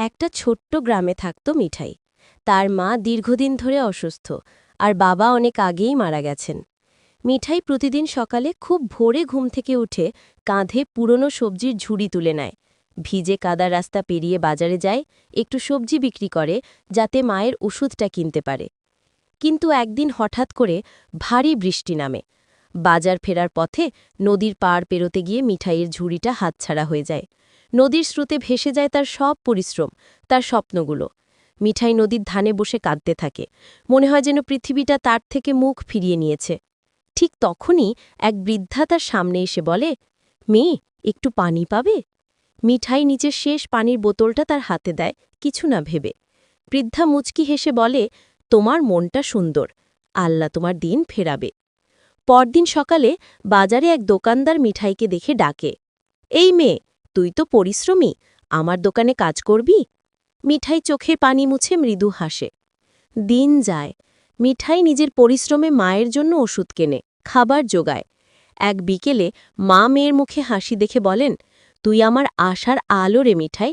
একটা ছোট্ট গ্রামে থাকত মিঠাই। তার মা দীর্ঘদিন ধরে অসুস্থ, আর বাবা অনেক আগেই মারা গেছেন। মিঠাই প্রতিদিন সকালে খুব ভোরে ঘুম থেকে উঠে কাঁধে পুরনো সবজির ঝুড়ি তুলে নেয়। ভিজে কাদা রাস্তা পেরিয়ে বাজারে যায়, একটু সবজি বিক্রি করে, যাতে মায়ের ওষুধটা কিনতে পারে। কিন্তু একদিন হঠাৎ করে ভারী বৃষ্টি নামে। বাজার ফেরার পথে নদীর পাড় পেরোতে গিয়ে মিঠাইয়ের ঝুড়িটা হাতছাড়া হয়ে যায়। নদীর স্রোতে ভেসে যায় তার সব পরিশ্রম, তার স্বপ্নগুলো। মিঠাই নদীর ধানে বসে কাঁদতে থাকে। মনে হয় যেন পৃথিবীটা তার থেকে মুখ ফিরিয়ে নিয়েছে। ঠিক তখনই এক বৃদ্ধা তার সামনে এসে বলে, মেয়ে, একটু পানি পাবে? মিঠাই নিচের শেষ পানির বোতলটা তার হাতে দেয়, কিছু না ভেবে। বৃদ্ধা মুচকি হেসে বলে, তোমার মনটা সুন্দর, আল্লাহ তোমার দিন ফেরাবে। পরদিন সকালে বাজারে এক দোকানদার মিঠাইকে দেখে ডাকে, এই মেয়ে তুই তো পরিশ্রমী, আমার দোকানে কাজ করবি? মিঠাই চোখে পানি মুছে মৃদু হাসে। দিন যায়, মিঠাই নিজের পরিশ্রমে মায়ের জন্য ওষুধ কেনে, খাবার জোগায়। এক বিকেলে মা মেয়ের মুখে হাসি দেখে বলেন, তুই আমার আশার আলো রে মিঠাই